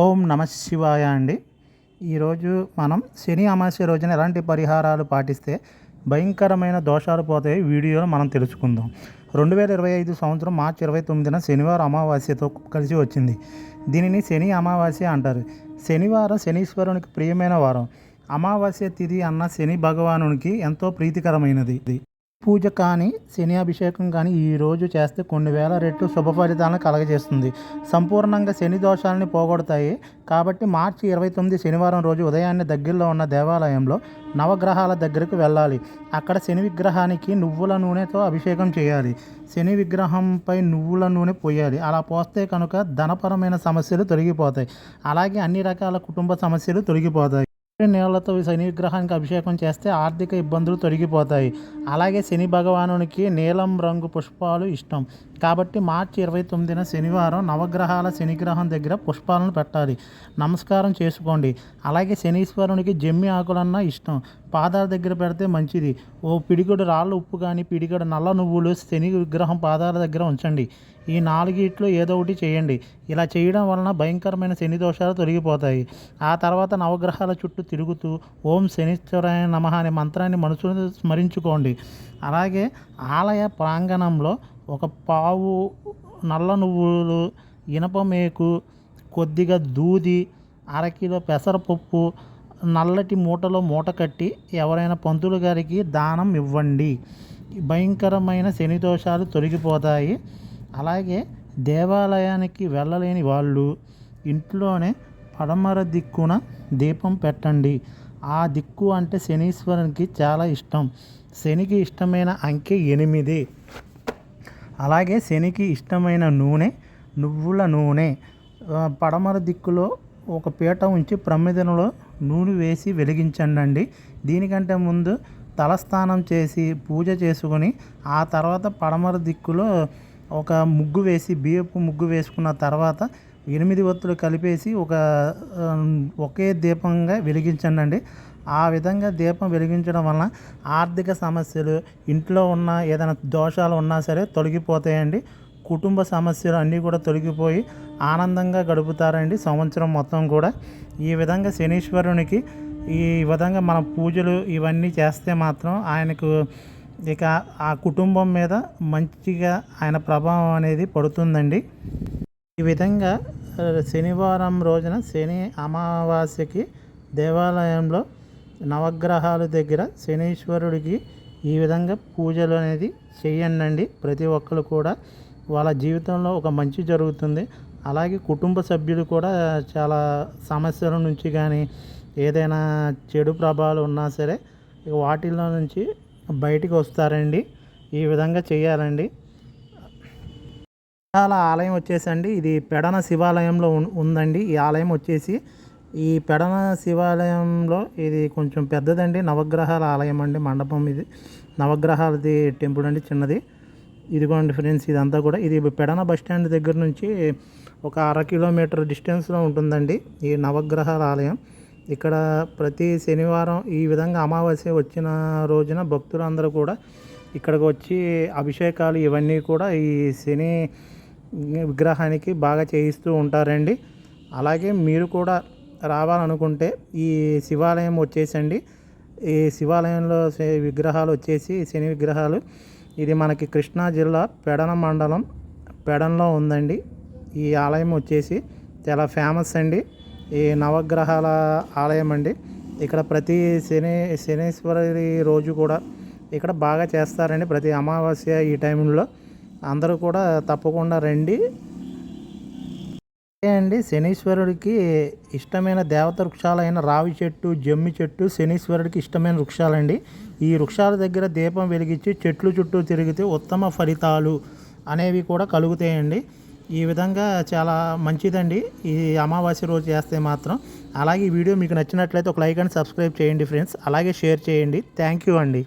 ఓం నమ శివాయ అండి. ఈరోజు మనం శని అమావాస్య రోజున ఎలాంటి పరిహారాలు పాటిస్తే భయంకరమైన దోషాలు పోతాయి వీడియోలో మనం తెలుసుకుందాం. రెండు వేల ఇరవై ఐదు సంవత్సరం మార్చి ఇరవై తొమ్మిదిన శనివారం అమావాస్యతో కలిసి వచ్చింది. దీనిని శని అమావాస్య అంటారు. శనివారం శనీశ్వరునికి ప్రియమైన వారం. అమావాస్య తిథి అన్న శని భగవానునికి ఎంతో ప్రీతికరమైనది. పూజ కానీ శని అభిషేకం కానీ ఈరోజు చేస్తే కొన్ని వేల రెట్లు శుభ ఫలితాలను కలగజేస్తుంది. సంపూర్ణంగా శని దోషాలని పోగొడతాయి. కాబట్టి మార్చి ఇరవై తొమ్మిది శనివారం రోజు ఉదయాన్నే దగ్గరలో ఉన్న దేవాలయంలో నవగ్రహాల దగ్గరకు వెళ్ళాలి. అక్కడ శని విగ్రహానికి నువ్వుల నూనెతో అభిషేకం చేయాలి. శని విగ్రహంపై నువ్వుల నూనె పోయాలి. అలా పోస్తే కనుక ధనపరమైన సమస్యలు తొలగిపోతాయి. అలాగే అన్ని రకాల కుటుంబ సమస్యలు తొలగిపోతాయి. నీళ్ళతో శని విగ్రహానికి అభిషేకం చేస్తే ఆర్థిక ఇబ్బందులు తొలగిపోతాయి. అలాగే శని భగవానునికి నీలం రంగు పుష్పాలు ఇష్టం. కాబట్టి మార్చి ఇరవై తొమ్మిదిన శనివారం నవగ్రహాల శనిగ్రహం దగ్గర పుష్పాలను పెట్టాలి. నమస్కారం చేసుకోండి. అలాగే శనీశ్వరునికి జమ్మి ఆకులన్నా ఇష్టం. పాదాల దగ్గర పెడితే మంచిది. ఓ పిడిగడు రాళ్ళ ఉప్పు కానీ పిడిగడు నల్ల నువ్వులు శని విగ్రహం పాదాల దగ్గర ఉంచండి. ఈ నాలుగిట్లో ఏదో ఒకటి చేయండి. ఇలా చేయడం వలన భయంకరమైన శని దోషాలు తొలగిపోతాయి. ఆ తర్వాత నవగ్రహాల చుట్టూ తిరుగుతూ ఓం శనిశ్వరాయ నమ అనే మంత్రాన్ని మనసును స్మరించుకోండి. అలాగే ఆలయ ప్రాంగణంలో ఒక పావు నల్ల నువ్వులు ఇనప మేకు కొద్దిగా దూది అరకిలో పెసరపప్పు నల్లటి మూటలో మూట కట్టి ఎవరైనా పంతులు గారికి దానం ఇవ్వండి. భయంకరమైన శని దోషాలు తొలగిపోతాయి. అలాగే దేవాలయానికి వెళ్ళలేని వాళ్ళు ఇంట్లోనే పడమర దిక్కున దీపం పెట్టండి. ఆ దిక్కు అంటే శనీశ్వరునికి చాలా ఇష్టం. శనికి ఇష్టమైన అంకె ఎనిమిది. అలాగే శనికి ఇష్టమైన నూనె నువ్వుల నూనె. పడమర దిక్కులో ఒక పీట ఉంచి ప్రమిదనలో నూనె వేసి వెలిగించండి దీనికంటే ముందు తలస్నానం చేసి పూజ చేసుకొని ఆ తర్వాత పడమర దిక్కులో ఒక ముగ్గు వేసి బియ్యపు ముగ్గు వేసుకున్న తర్వాత ఎనిమిది ఒత్తులు కలిపేసి ఒక ఒకే దీపంగా వెలిగించండి ఆ విధంగా దీపం వెలిగించడం వలన ఆర్థిక సమస్యలు ఇంట్లో ఉన్న ఏదైనా దోషాలు ఉన్నా సరే తొలగిపోతాయండి. కుటుంబ సమస్యలు అన్నీ కూడా తొలగిపోయి ఆనందంగా గడుపుతారండి సంవత్సరం మొత్తం కూడా. ఈ విధంగా శనీశ్వరునికి ఈ విధంగా మన పూజలు ఇవన్నీ చేస్తే మాత్రం ఆయనకు ఇక ఆ కుటుంబం మీద మంచిగా ఆయన ప్రభావం అనేది పడుతుందండి. ఈ విధంగా శనివారం రోజున శని అమావాస్యకి దేవాలయంలో నవగ్రహాల దగ్గర శనీశ్వరుడికి ఈ విధంగా పూజలు అనేది చేయండి ప్రతి ఒక్కరు కూడా వాళ్ళ జీవితంలో ఒక మంచి జరుగుతుంది. అలాగే కుటుంబ సభ్యులు కూడా చాలా సమస్యల నుంచి కానీ ఏదైనా చెడు ప్రభావాలు ఉన్నా సరే వాటిలో నుంచి బయటికి వస్తారండి. ఈ విధంగా చేయాలండి. ఆలయం వచ్చేసండి. ఇది పెడన శివాలయంలో ఉందండి. ఈ ఆలయం వచ్చేసి ఈ పెడన శివాలయంలో ఇది కొంచెం పెద్దదండి. నవగ్రహాల ఆలయం అండి. మండపం ఇది. నవగ్రహాలది టెంపుల్ అండి చిన్నది. ఇదిగోండి ఫ్రెండ్స్ ఇదంతా కూడా. ఇది పెడన బస్ స్టాండ్ దగ్గర నుంచి ఒక అర కిలోమీటర్ డిస్టెన్స్లో ఉంటుందండి. ఈ నవగ్రహాల ఆలయం. ఇక్కడ ప్రతి శనివారం ఈ విధంగా అమావాస్య వచ్చిన రోజున భక్తులందరూ కూడా ఇక్కడికి వచ్చి అభిషేకాలు ఇవన్నీ కూడా ఈ శని విగ్రహానికి బాగా చేయిస్తూ ఉంటారండి. అలాగే మీరు కూడా రావాలనుకుంటే ఈ శివాలయం వచ్చేసండి. ఈ శివాలయంలో విగ్రహాలు వచ్చేసి శని విగ్రహాలు. ఇది మనకి కృష్ణా జిల్లా పెడన మండలం పెడన్లో ఉందండి. ఈ ఆలయం వచ్చేసి చాలా ఫేమస్ అండి. ఈ నవగ్రహాల ఆలయం అండి. ఇక్కడ ప్రతి శని శనీశ్వరి రోజు కూడా ఇక్కడ బాగా చేస్తారండి ప్రతి అమావాస్య ఈ టైంలో. అందరూ కూడా తప్పకుండా రండి. అండి శనీశ్వరుడికి ఇష్టమైన దేవత వృక్షాలైన రావి చెట్టు జమ్మి చెట్టు శనీశ్వరుడికి ఇష్టమైన వృక్షాలండి. ఈ వృక్షాల దగ్గర దీపం వెలిగించి చెట్లు చుట్టూ తిరిగితే ఉత్తమ ఫలితాలు అనేవి కూడా కలుగుతాయండి. ఈ విధంగా చాలా మంచిదండి. ఈ అమావాస్య రోజు చేస్తే మాత్రం. అలాగే ఈ వీడియో మీకు నచ్చినట్లయితే ఒక లైక్ అండ్ సబ్స్క్రైబ్ చేయండి ఫ్రెండ్స్. అలాగే షేర్ చేయండి. థ్యాంక్ యూ అండి.